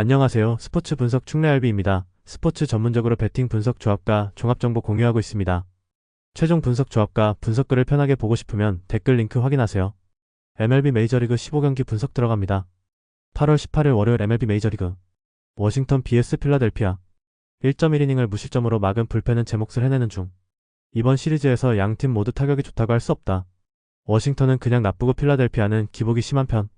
안녕하세요. 스포츠 분석 충래알비입니다. 스포츠 전문적으로 배팅 분석 조합과 종합정보 공유하고 있습니다. 최종 분석 조합과 분석글을 편하게 보고 싶으면 댓글 링크 확인하세요. MLB 메이저리그 15경기 분석 들어갑니다. 8월 18일 월요일 MLB 메이저리그 워싱턴 BS 필라델피아 1.1이닝을 무실점으로 막은 불펜은 제 몫을 해내는 중. 이번 시리즈에서 양 팀 모두 타격이 좋다고 할 수 없다. 워싱턴은 그냥 나쁘고 필라델피아는 기복이 심한 편.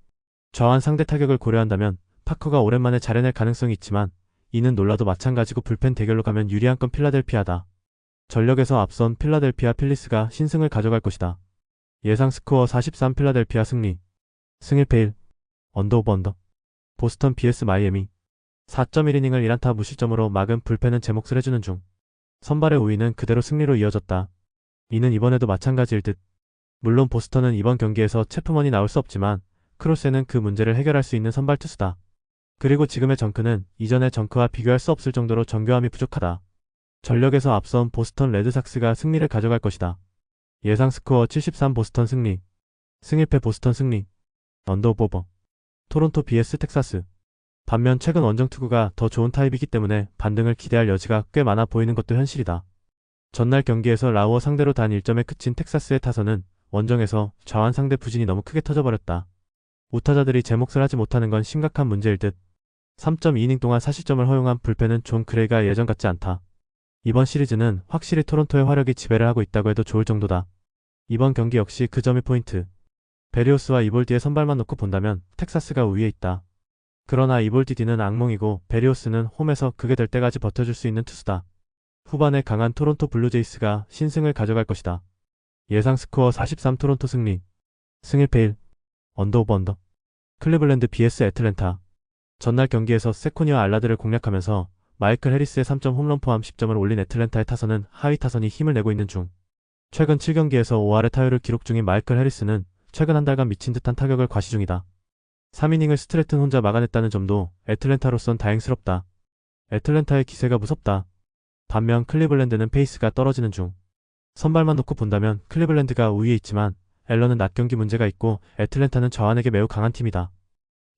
저한 상대 타격을 고려한다면 파커가 오랜만에 잘해낼 가능성이 있지만 이는 놀라도 마찬가지고 불펜 대결로 가면 유리한 건 필라델피아다. 전력에서 앞선 필라델피아 필리스가 신승을 가져갈 것이다. 예상 스코어 43 필라델피아 승리. 승 1패 1. 언더. 보스턴 BS 마이애미. 4.1이닝을 1안타 무실점으로 막은 불펜은 제 몫을 해주는 중. 선발의 우위는 그대로 승리로 이어졌다. 이는 이번에도 마찬가지일 듯. 물론 보스턴은 이번 경기에서 체프먼이 나올 수 없지만 크로세는 그 문제를 해결할 수 있는 선발 투수다. 그리고 지금의 정크는 이전의 정크와 비교할 수 없을 정도로 정교함이 부족하다. 전력에서 앞선 보스턴 레드삭스가 승리를 가져갈 것이다. 예상 스코어 73 보스턴 승리. 승 1패 보스턴 승리. 언더 오버. 토론토 BS 텍사스. 반면 최근 원정 투구가 더 좋은 타입이기 때문에 반등을 기대할 여지가 꽤 많아 보이는 것도 현실이다. 전날 경기에서 라우어 상대로 단 1점에 그친 텍사스의 타선은 원정에서 좌완 상대 부진이 너무 크게 터져버렸다. 우타자들이 제 몫을 하지 못하는 건 심각한 문제일 듯. 3.2이닝 동안 4실점을 허용한 불펜은 존 그레이가 예전 같지 않다. 이번 시리즈는 확실히 토론토의 화력이 지배를 하고 있다고 해도 좋을 정도다. 이번 경기 역시 그 점이 포인트. 베리오스와 이볼디의 선발만 놓고 본다면 텍사스가 우위에 있다. 그러나 이볼디디는 악몽이고 베리오스는 홈에서 그게 될 때까지 버텨줄 수 있는 투수다. 후반에 강한 토론토 블루제이스가 신승을 가져갈 것이다. 예상 스코어 43 토론토 승리. 승 1패 1. 언더 오버 언더. 클리블랜드 BS 애틀랜타. 전날 경기에서 세코니와 알라드를 공략하면서 마이클 해리스의 3점 홈런 포함 10점을 올린 애틀랜타의 타선은 하위 타선이 힘을 내고 있는 중. 최근 7경기에서 5할의 타율을 기록 중인 마이클 해리스는 최근 한 달간 미친 듯한 타격을 과시 중이다. 3이닝을 스트레튼 혼자 막아냈다는 점도 애틀랜타로선 다행스럽다. 애틀랜타의 기세가 무섭다. 반면 클리블랜드는 페이스가 떨어지는 중. 선발만 놓고 본다면 클리블랜드가 우위에 있지만 앨런은 낮 경기 문제가 있고 애틀랜타는 저한에게 매우 강한 팀이다.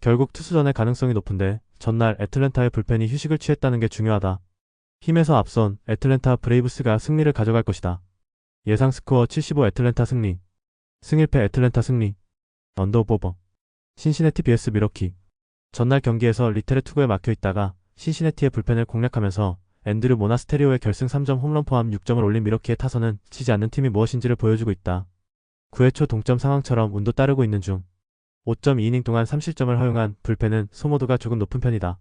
결국 투수전의 가능성이 높은데 전날 애틀랜타의 불펜이 휴식을 취했다는 게 중요하다. 힘에서 앞선 애틀랜타 브레이브스가 승리를 가져갈 것이다. 예상 스코어 75 애틀랜타 승리. 승 1패 애틀랜타 승리. 언더 오버. 신시내티 BS 미러키. 전날 경기에서 리텔의 투구에 막혀 있다가 신시내티의 불펜을 공략하면서 앤드류 모나스테리오의 결승 3점 홈런 포함 6점을 올린 미러키의 타선은 치지 않는 팀이 무엇인지를 보여주고 있다. 9회 초 동점 상황처럼 운도 따르고 있는 중. 5.2이닝 동안 3실점을 허용한 불펜은 소모도가 조금 높은 편이다.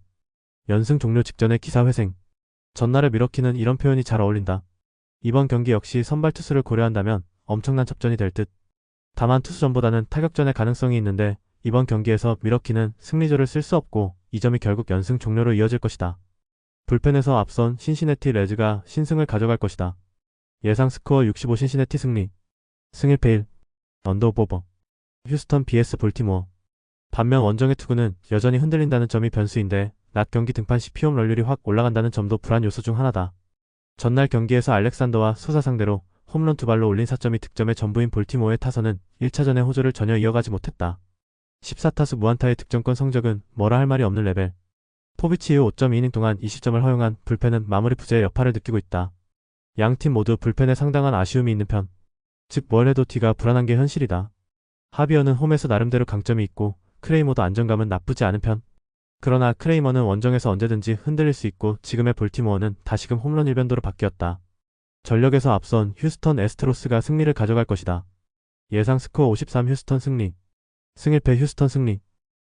연승 종료 직전의 기사 회생. 전날의 미러키는 이런 표현이 잘 어울린다. 이번 경기 역시 선발 투수를 고려한다면 엄청난 접전이 될 듯. 다만 투수전보다는 타격전의 가능성이 있는데 이번 경기에서 미러키는 승리조를 쓸 수 없고 이 점이 결국 연승 종료로 이어질 것이다. 불펜에서 앞선 신시내티 레즈가 신승을 가져갈 것이다. 예상 스코어 65 신시내티 승리. 승 1패 1. 언더 오버. 휴스턴 BS 볼티모어. 반면 원정의 투구는 여전히 흔들린다는 점이 변수인데 낮 경기 등판 시 피홈 럴률이 확 올라간다는 점도 불안 요소 중 하나다. 전날 경기에서 알렉산더와 소사 상대로 홈런 두 발로 올린 4점이 득점의 전부인 볼티모어의 타선은 1차전의 호조를 전혀 이어가지 못했다. 14타수 무안타의 득점권 성적은 뭐라 할 말이 없는 레벨. 포비치 이후 5.2이닝 동안 20점을 허용한 불펜은 마무리 부재의 여파를 느끼고 있다. 양 팀 모두 불펜에 상당한 아쉬움이 있는 편. 즉 뭘 해도 뒤가 불안한 게 현실이다. 하비어는 홈에서 나름대로 강점이 있고 크레이머도 안정감은 나쁘지 않은 편. 그러나 크레이머는 원정에서 언제든지 흔들릴 수 있고 지금의 볼티모어는 다시금 홈런 일변도로 바뀌었다. 전력에서 앞선 휴스턴 에스트로스가 승리를 가져갈 것이다. 예상 스코어 53 휴스턴 승리. 승 1패 휴스턴 승리.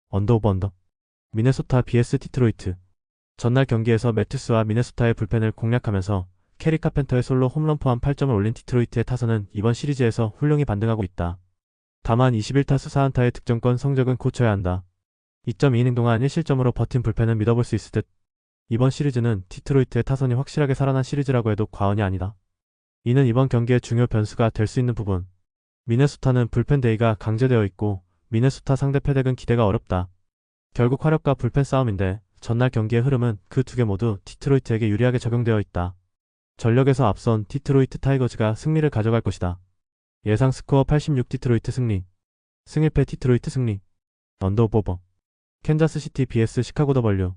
언더 오버 언더. 미네소타 BS 디트로이트. 전날 경기에서 매튜스와 미네소타의 불펜을 공략하면서 캐리 카펜터의 솔로 홈런 포함 8점을 올린 디트로이트의 타선은 이번 시리즈에서 훌륭히 반등하고 있다. 다만 21타수 4안타의 득점권 성적은 고쳐야 한다. 2.2이닝 동안 1실점으로 버틴 불펜은 믿어볼 수 있을 듯. 이번 시리즈는 디트로이트의 타선이 확실하게 살아난 시리즈라고 해도 과언이 아니다. 이는 이번 경기의 중요 변수가 될 수 있는 부분. 미네소타는 불펜 데이가 강제되어 있고 미네소타 상대 패덱은 기대가 어렵다. 결국 화력과 불펜 싸움인데 전날 경기의 흐름은 그 두 개 모두 디트로이트에게 유리하게 적용되어 있다. 전력에서 앞선 디트로이트 타이거즈가 승리를 가져갈 것이다. 예상 스코어 86 디트로이트 승리. 승 1패 디트로이트 승리. 언더 오버. 캔자스시티 BS 시카고 더벌류.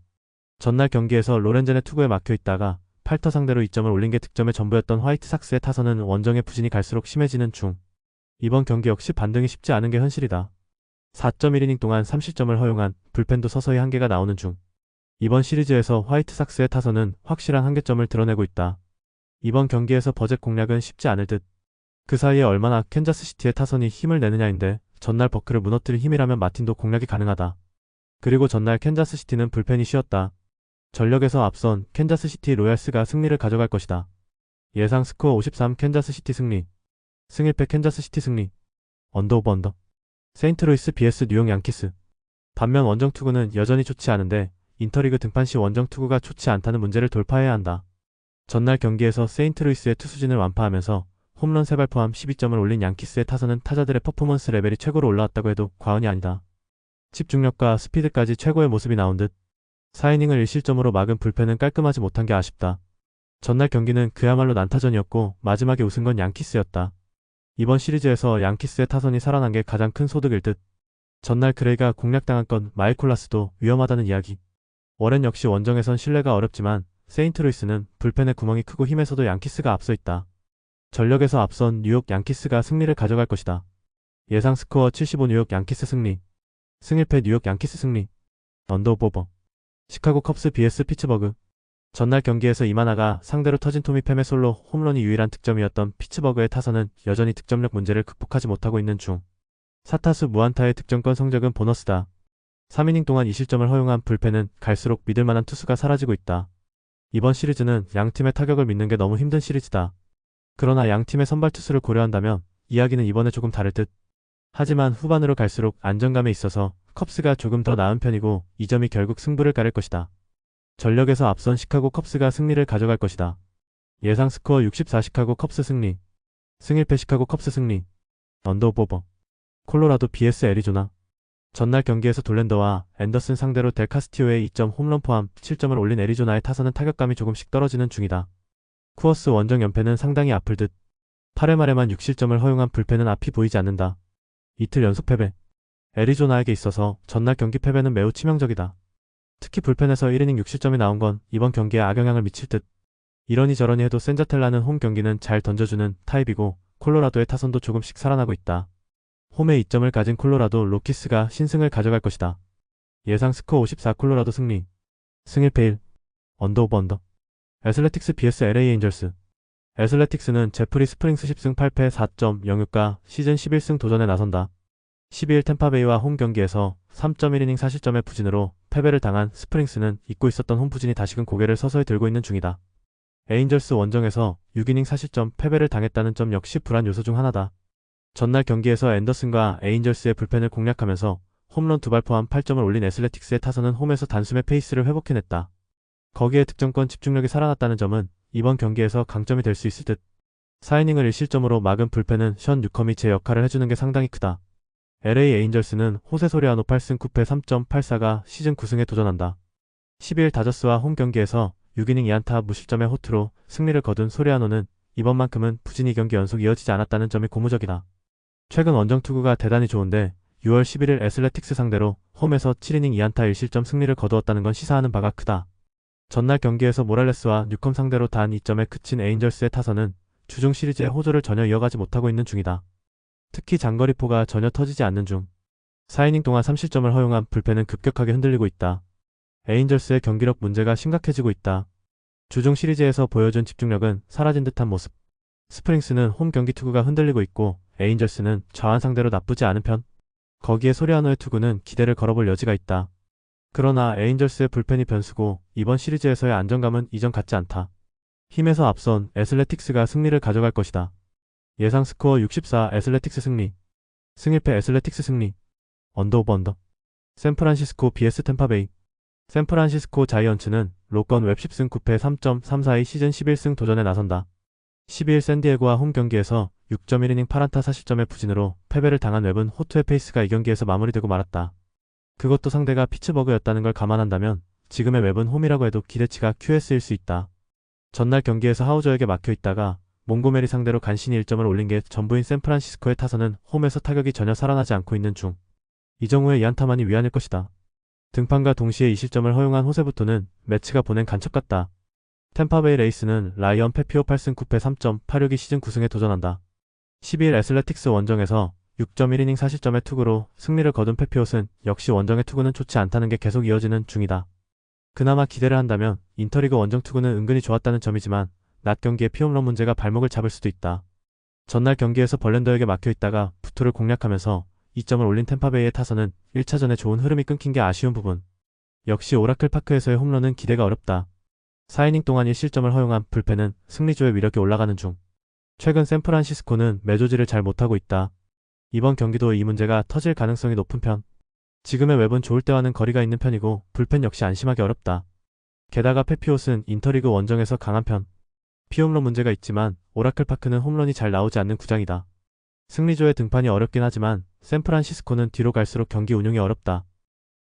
전날 경기에서 로렌젠의 투구에 막혀 있다가 팔터 상대로 2점을 올린 게 득점의 전부였던 화이트 삭스의 타선은 원정의 부진이 갈수록 심해지는 중. 이번 경기 역시 반등이 쉽지 않은 게 현실이다. 4.1이닝 동안 3실점을 허용한 불펜도 서서히 한계가 나오는 중. 이번 시리즈에서 화이트 삭스의 타선은 확실한 한계점을 드러내고 있다. 이번 경기에서 버젯 공략은 쉽지 않을 듯. 그 사이에 얼마나 캔자스시티의 타선이 힘을 내느냐인데 전날 버크를 무너뜨릴 힘이라면 마틴도 공략이 가능하다. 그리고 전날 캔자스시티는 불펜이 쉬었다. 전력에서 앞선 캔자스시티 로얄스가 승리를 가져갈 것이다. 예상 스코어 53 캔자스시티 승리. 승일패 캔자스시티 승리. 언더 오버 언더. 세인트로이스 BS 뉴욕 양키스. 반면 원정 투구는 여전히 좋지 않은데 인터리그 등판 시 원정 투구가 좋지 않다는 문제를 돌파해야 한다. 전날 경기에서 세인트루이스의 투수진을 완파하면서 홈런 3발 포함 12점을 올린 양키스의 타선은 타자들의 퍼포먼스 레벨이 최고로 올라왔다고 해도 과언이 아니다. 집중력과 스피드까지 최고의 모습이 나온 듯 4이닝을 1실점으로 막은 불펜은 깔끔하지 못한 게 아쉽다. 전날 경기는 그야말로 난타전이었고 마지막에 우승 건 양키스였다. 이번 시리즈에서 양키스의 타선이 살아난 게 가장 큰 소득일 듯. 전날 그레이가 공략당한 건 마이콜라스도 위험하다는 이야기. 워렌 역시 원정에선 신뢰가 어렵지만 세인트루이스는 불펜의 구멍이 크고 힘에서도 양키스가 앞서 있다. 전력에서 앞선 뉴욕 양키스가 승리를 가져갈 것이다. 예상 스코어 75 뉴욕 양키스 승리. 승일패 뉴욕 양키스 승리. 언더오버버. 시카고 컵스 vs 피츠버그. 전날 경기에서 이마나가 상대로 터진 토미 팸의 솔로 홈런이 유일한 득점이었던 피츠버그의 타선은 여전히 득점력 문제를 극복하지 못하고 있는 중. 사타수 무안타의 득점권 성적은 보너스다. 3이닝 동안 2실점을 허용한 불펜은 갈수록 믿을 만한 투수가 사라지고 있다. 이번 시리즈는 양 팀의 타격을 믿는 게 너무 힘든 시리즈다. 그러나 양 팀의 선발 투수를 고려한다면 이야기는 이번에 조금 다를 듯. 하지만 후반으로 갈수록 안정감에 있어서 컵스가 조금 더 나은 편이고 이 점이 결국 승부를 가릴 것이다. 전력에서 앞선 시카고 컵스가 승리를 가져갈 것이다. 예상 스코어 64 시카고 컵스 승리. 승일패 시카고 컵스 승리. 언더오버버. 콜로라도 BS 애리조나. 전날 경기에서 돌랜더와 앤더슨 상대로 델 카스티오의 2점 홈런 포함 7점을 올린 애리조나의 타선은 타격감이 조금씩 떨어지는 중이다. 쿠어스 원정 연패는 상당히 아플 듯. 8회 말에만 6실점을 허용한 불펜은 앞이 보이지 않는다. 이틀 연속 패배. 애리조나에게 있어서 전날 경기 패배는 매우 치명적이다. 특히 불펜에서 1이닝 6실점이 나온 건 이번 경기에 악영향을 미칠 듯. 이러니 저러니 해도 센자텔라는 홈 경기는 잘 던져주는 타입이고 콜로라도의 타선도 조금씩 살아나고 있다. 홈에 2점을 가진 콜로라도 로키스가 신승을 가져갈 것이다. 예상 스코어 54 콜로라도 승리. 승일패 1. 언더 오버 언더. 애슬레틱스 vs LA 에인절스. 애슬레틱스는 제프리 스프링스 10승 8패 4.06가 시즌 11승 도전에 나선다. 12일 템파베이와 홈 경기에서 3.1이닝 4실점의 부진으로 패배를 당한 스프링스는 잊고 있었던 홈 부진이 다시금 고개를 서서히 들고 있는 중이다. 에인절스 원정에서 6이닝 4실점 패배를 당했다는 점 역시 불안 요소 중 하나다. 전날 경기에서 앤더슨과 에인절스의 불펜을 공략하면서 홈런 두 발 포함 8점을 올린 애슬레틱스의 타선은 홈에서 단숨에 페이스를 회복해냈다. 거기에 득점권 집중력이 살아났다는 점은 이번 경기에서 강점이 될 수 있을 듯. 4이닝을 1실점으로 막은 불펜은 션 뉴컴이 제 역할을 해주는 게 상당히 크다. LA 에인절스는 호세 소리아노 8승 9패 3.84가 시즌 9승에 도전한다. 12일 다저스와 홈 경기에서 6이닝 2안타 무실점의 호투로 승리를 거둔 소리아노는 이번만큼은 부진 2경기 연속 이어지지 않았다는 점이 고무적이다. 최근 원정 투구가 대단히 좋은데 6월 11일 애슬레틱스 상대로 홈에서 7이닝 2안타 1실점 승리를 거두었다는 건 시사하는 바가 크다. 전날 경기에서 모랄레스와 뉴컴 상대로 단 2점에 그친 에인절스의 타선은 주중 시리즈의 호조를 전혀 이어가지 못하고 있는 중이다. 특히 장거리포가 전혀 터지지 않는 중 4이닝 동안 3실점을 허용한 불펜은 급격하게 흔들리고 있다. 에인절스의 경기력 문제가 심각해지고 있다. 주중 시리즈에서 보여준 집중력은 사라진 듯한 모습. 스프링스는 홈 경기 투구가 흔들리고 있고 에인절스는 좌완 상대로 나쁘지 않은 편. 거기에 소리아노의 투구는 기대를 걸어볼 여지가 있다. 그러나 에인절스의 불펜이 변수고 이번 시리즈에서의 안정감은 이전 같지 않다. 힘에서 앞선 애슬레틱스가 승리를 가져갈 것이다. 예상 스코어 64 애슬레틱스 승리. 승일패 애슬레틱스 승리. 언더 오버 언더. 샌프란시스코 BS 템파베이. 샌프란시스코 자이언츠는 로건 웹 10승 9패 3.342 시즌 11승 도전에 나선다. 12일 샌디에고와 홈 경기에서 6.1이닝 8안타 4실점의 부진으로 패배를 당한 웹은 호투의 페이스가 이 경기에서 마무리되고 말았다. 그것도 상대가 피츠버그였다는 걸 감안한다면 지금의 웹은 홈이라고 해도 기대치가 QS일 수 있다. 전날 경기에서 하우저에게 막혀 있다가 몽고메리 상대로 간신히 1점을 올린 게 전부인 샌프란시스코의 타선은 홈에서 타격이 전혀 살아나지 않고 있는 중. 이정우의 이안타만이 위안일 것이다. 등판과 동시에 이 실점을 허용한 호세부토는 매치가 보낸 간첩 같다. 템파베이 레이스는 라이언 페피오 8승 9패 3.86이 시즌 9승에 도전한다. 12일 애슬레틱스 원정에서 6.1이닝 4실점의 투구로 승리를 거둔 페피옷은 역시 원정의 투구는 좋지 않다는 게 계속 이어지는 중이다. 그나마 기대를 한다면 인터리그 원정 투구는 은근히 좋았다는 점이지만 낮 경기에 피홈런 문제가 발목을 잡을 수도 있다. 전날 경기에서 벌렌더에게 막혀 있다가 부토를 공략하면서 2점을 올린 템파베이의 타선은 1차전에 좋은 흐름이 끊긴 게 아쉬운 부분. 역시 오라클 파크에서의 홈런은 기대가 어렵다. 4이닝 동안 1실점을 허용한 불펜은 승리조의 위력이 올라가는 중. 최근 샌프란시스코는 매조지를 잘 못하고 있다. 이번 경기도 이 문제가 터질 가능성이 높은 편. 지금의 웹은 좋을 때와는 거리가 있는 편이고 불펜 역시 안심하기 어렵다. 게다가 페피옷은 인터리그 원정에서 강한 편. 피홈런 문제가 있지만 오라클 파크는 홈런이 잘 나오지 않는 구장이다. 승리조의 등판이 어렵긴 하지만 샌프란시스코는 뒤로 갈수록 경기 운용이 어렵다.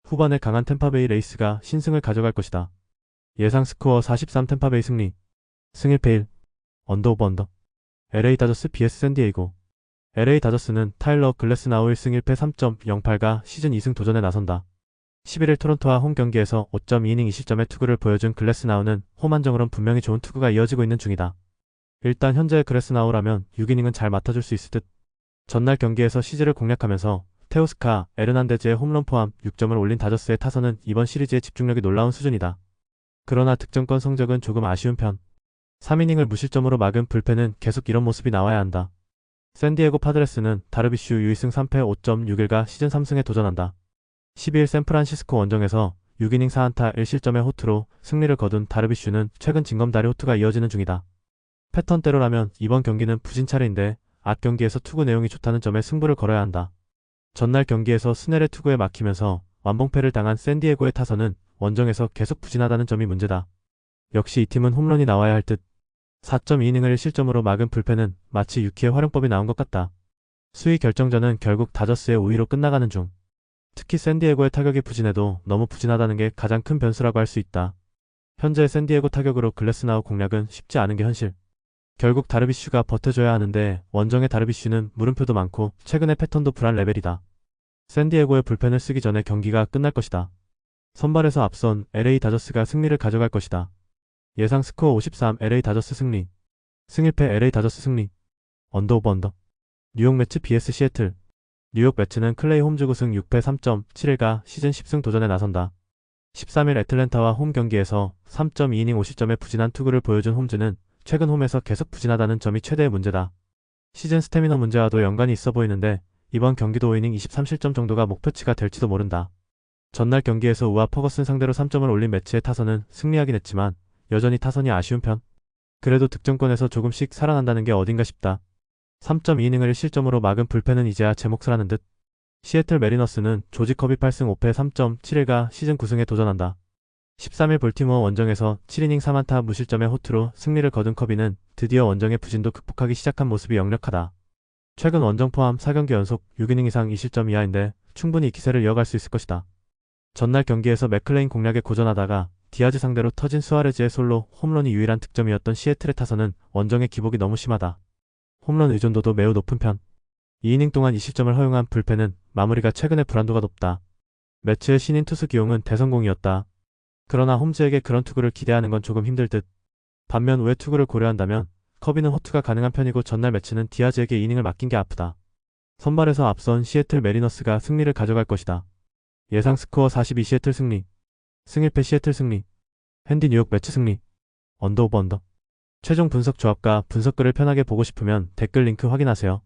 후반에 강한 템파베이 레이스가 신승을 가져갈 것이다. 예상 스코어 43 템파베이 승리. 승 1패 1. 언더 오버 언더. LA 다저스 BS 샌디에이고. LA 다저스는 타일러 글래스나우 1승 1패 3.08가 시즌 2승 도전에 나선다. 11일 토론토와 홈 경기에서 5.2이닝 2실점의 투구를 보여준 글래스나우는 홈 안정으론 분명히 좋은 투구가 이어지고 있는 중이다. 일단 현재 글래스나우라면 6이닝은 잘 맡아줄 수 있을 듯. 전날 경기에서 시즈를 공략하면서 테오스카, 에르난데즈의 홈런 포함 6점을 올린 다저스의 타선은 이번 시리즈의 집중력이 놀라운 수준이다. 그러나 득점권 성적은 조금 아쉬운 편. 3이닝을 무실점으로 막은 불펜은 계속 이런 모습이 나와야 한다. 샌디에고 파드레스는 다르비슈 유이승 3패 5.61가 시즌 3승에 도전한다. 12일 샌프란시스코 원정에서 6이닝 4안타 1실점의 호투로 승리를 거둔 다르비슈는 최근 진검다리 호투가 이어지는 중이다. 패턴대로라면 이번 경기는 부진 차례인데 앞 경기에서 투구 내용이 좋다는 점에 승부를 걸어야 한다. 전날 경기에서 스넬의 투구에 막히면서 완봉패를 당한 샌디에고의 타선은 원정에서 계속 부진하다는 점이 문제다. 역시 이 팀은 홈런이 나와야 할 듯. 4.2이닝을 실점으로 막은 불펜은 마치 유키의 활용법이 나온 것 같다. 수위 결정전은 결국 다저스의 우위로 끝나가는 중. 특히 샌디에고의 타격이 부진해도 너무 부진하다는 게 가장 큰 변수라고 할 수 있다. 현재 샌디에고 타격으로 글래스나우 공략은 쉽지 않은 게 현실. 결국 다르비슈가 버텨줘야 하는데 원정의 다르비슈는 물음표도 많고 최근의 패턴도 불안 레벨이다. 샌디에고의 불펜을 쓰기 전에 경기가 끝날 것이다. 선발에서 앞선 LA 다저스가 승리를 가져갈 것이다. 예상 스코어 53 LA 다저스 승리. 승일패 LA 다저스 승리. 언더 오버 언더. 뉴욕 매치 BS 시애틀. 뉴욕 매치는 클레이 홈즈 9승 6패 3.71가 시즌 10승 도전에 나선다. 13일 애틀랜타와 홈 경기에서 3.2이닝 5실점의 부진한 투구를 보여준 홈즈는 최근 홈에서 계속 부진하다는 점이 최대의 문제다. 시즌 스태미너 문제와도 연관이 있어 보이는데 이번 경기도 5이닝 23실점 정도가 목표치가 될지도 모른다. 전날 경기에서 우아 퍼거슨 상대로 3점을 올린 매치의 타선은 승리하긴 했지만 여전히 타선이 아쉬운 편. 그래도 득점권에서 조금씩 살아난다는 게 어딘가 싶다. 3.2이닝을 실점으로 막은 불펜은 이제야 제 몫을 하는 듯. 시애틀 메리너스는 조지 커비 8승 5패 3.71가 시즌 9승에 도전한다. 13일 볼티모어 원정에서 7이닝 3안타 무실점의 호투로 승리를 거둔 커비는 드디어 원정의 부진도 극복하기 시작한 모습이 역력하다. 최근 원정 포함 4경기 연속 6이닝 이상 2실점 이하인데 충분히 이 기세를 이어갈 수 있을 것이다. 전날 경기에서 맥클레인 공략에 고전하다가 디아즈 상대로 터진 수아레즈의 솔로 홈런이 유일한 득점이었던 시애틀의 타선은 원정의 기복이 너무 심하다. 홈런 의존도도 매우 높은 편. 2이닝 동안 2실점을 허용한 불펜은 마무리가 최근에 불안도가 높다. 매치의 신인 투수 기용은 대성공이었다. 그러나 홈즈에게 그런 투구를 기대하는 건 조금 힘들 듯. 반면 우회 투구를 고려한다면 커비는 호투가 가능한 편이고 전날 매치는 디아즈에게 이닝을 맡긴 게 아프다. 선발에서 앞선 시애틀 메리너스가 승리를 가져갈 것이다. 예상 스코어 42 시애틀 승리. 승일패 시애틀 승리. 핸디 뉴욕 매치 승리. 언더 오버 언더. 최종 분석 조합과 분석글을 편하게 보고 싶으면 댓글 링크 확인하세요.